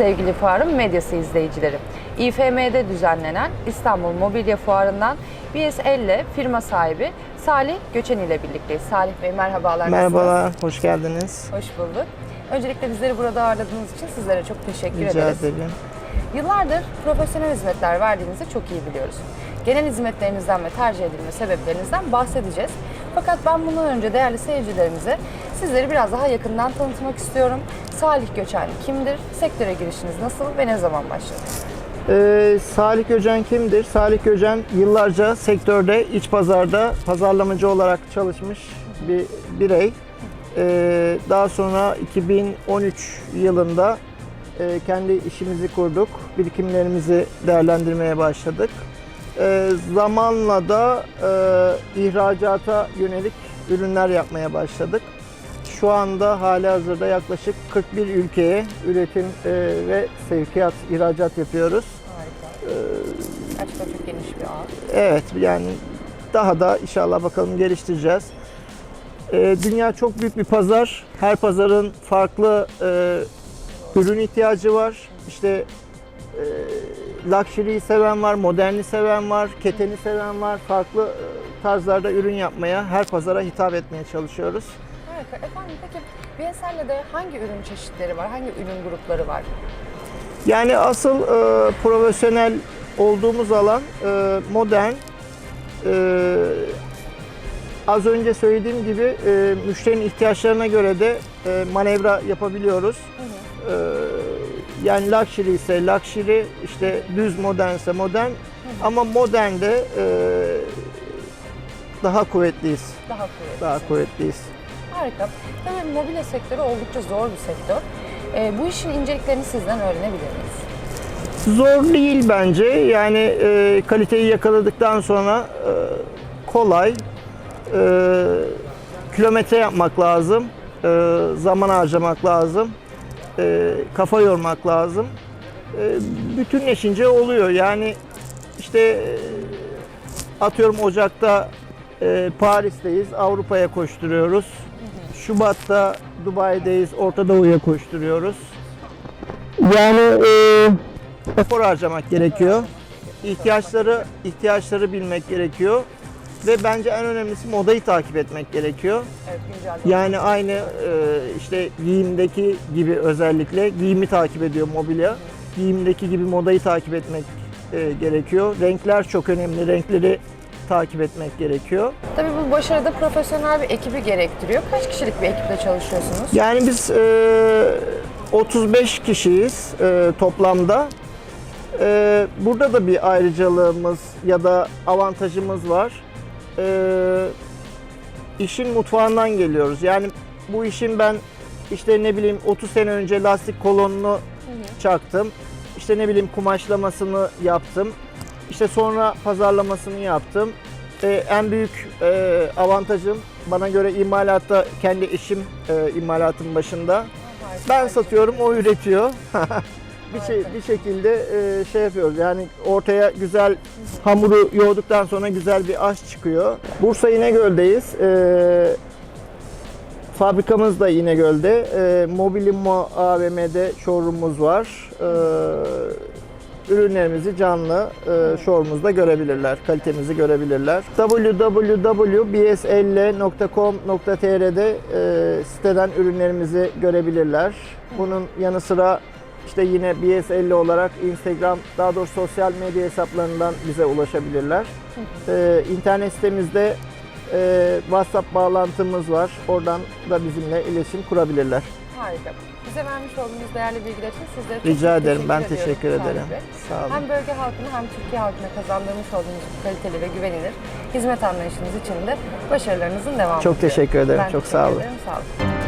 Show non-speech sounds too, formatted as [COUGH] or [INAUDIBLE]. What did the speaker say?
sevgili fuarın medyası izleyicileri. İFM'de düzenlenen İstanbul Mobilya Fuarı'ndan BSL firma sahibi Salih Göçen ile birlikteyiz. Salih Bey merhabalar. Merhabalar, hoş geldiniz. Hoş bulduk. Öncelikle bizleri burada ağırladığınız için sizlere çok teşekkür Rica ederiz. ederim. Yıllardır profesyonel hizmetler verdiğinizi çok iyi biliyoruz. Genel hizmetlerinizden ve tercih edilme sebeplerinizden bahsedeceğiz. Fakat ben bundan önce değerli seyircilerimize sizleri biraz daha yakından tanıtmak istiyorum. Salih Göçen kimdir? Sektöre girişiniz nasıl ve ne zaman başladı? Ee, Salih Göcen kimdir? Salih Göcen yıllarca sektörde, iç pazarda pazarlamacı olarak çalışmış bir birey. Ee, daha sonra 2013 yılında e, kendi işimizi kurduk. Birikimlerimizi değerlendirmeye başladık. Ee, zamanla da e, ihracata yönelik ürünler yapmaya başladık. Şu anda hali hazırda yaklaşık 41 ülkeye üretim e, ve sevkiyat, ihracat yapıyoruz. Harika. Gerçekten çok geniş bir ağ. Evet yani daha da inşallah bakalım geliştireceğiz. E, dünya çok büyük bir pazar. Her pazarın farklı e, ürün ihtiyacı var. İşte e, luxury'yi seven var, moderni seven var, keteni seven var. Farklı e, tarzlarda ürün yapmaya, her pazara hitap etmeye çalışıyoruz. Harika. Efendim peki BSL'de hangi ürün çeşitleri var? Hangi ürün grupları var? Yani asıl e, profesyonel olduğumuz alan e, modern. E, az önce söylediğim gibi e, müşterinin ihtiyaçlarına göre de e, manevra yapabiliyoruz. E, yani luxury ise luxury, işte düz modernse modern. Ama modernde e, daha kuvvetliyiz. Daha kuvvetli. Daha kuvvetliyiz. Harika. Tabii mobilya sektörü oldukça zor bir sektör. Ee, bu işin inceliklerini sizden öğrenebilir miyiz? Zor değil bence. Yani e, kaliteyi yakaladıktan sonra e, kolay. E, kilometre yapmak lazım. E, zaman harcamak lazım. E, kafa yormak lazım. E, bütünleşince oluyor. Yani işte e, atıyorum Ocak'ta e, Paris'teyiz. Avrupa'ya koşturuyoruz. Şubat'ta Dubai'deyiz. Orta Doğu'ya koşturuyoruz. Yani e, efor harcamak gerekiyor. İhtiyaçları ihtiyaçları bilmek gerekiyor. Ve bence en önemlisi modayı takip etmek gerekiyor. Evet, güncel Yani aynı e, işte giyimdeki gibi özellikle giyimi takip ediyor mobilya. Giyimdeki gibi modayı takip etmek e, gerekiyor. Renkler çok önemli. Renkleri takip etmek gerekiyor. Tabii bu başarıda profesyonel bir ekibi gerektiriyor. Kaç kişilik bir ekiple çalışıyorsunuz? Yani biz e, 35 kişiyiz e, toplamda. E, burada da bir ayrıcalığımız ya da avantajımız var. E, işin mutfağından geliyoruz. Yani bu işin ben işte ne bileyim 30 sene önce lastik kolonunu çaktım. İşte ne bileyim kumaşlamasını yaptım. İşte sonra pazarlamasını yaptım. E, en büyük e, avantajım bana göre imalatta kendi eşim e, imalatın başında. Ben satıyorum, o üretiyor. [LAUGHS] bir şey bir şekilde e, şey yapıyoruz. Yani ortaya güzel hamuru yoğurduktan sonra güzel bir aş çıkıyor. Bursa İnegöl'deyiz. E, fabrikamız da İnegöl'de. E, Mobilimmo AVM'de showroom'umuz var. E, ürünlerimizi canlı e, showroom'umuzda görebilirler. Kalitemizi görebilirler. www.bsl.com.tr'de e, siteden ürünlerimizi görebilirler. Bunun yanı sıra işte yine BS50 olarak Instagram, daha doğrusu sosyal medya hesaplarından bize ulaşabilirler. E, internet sitemizde e, WhatsApp bağlantımız var. Oradan da bizimle iletişim kurabilirler. Harika. Bize vermiş olduğunuz değerli bilgiler için sizlere çok Rica çok ederim. Ben teşekkür ederim. Sağ olun. Hem bölge halkına hem Türkiye halkına kazandırmış olduğunuz kaliteli ve güvenilir hizmet anlayışınız için de başarılarınızın devamı Çok teşekkür ederim. Ben Çok teşekkür sağ olun. ederim. Sağ olun.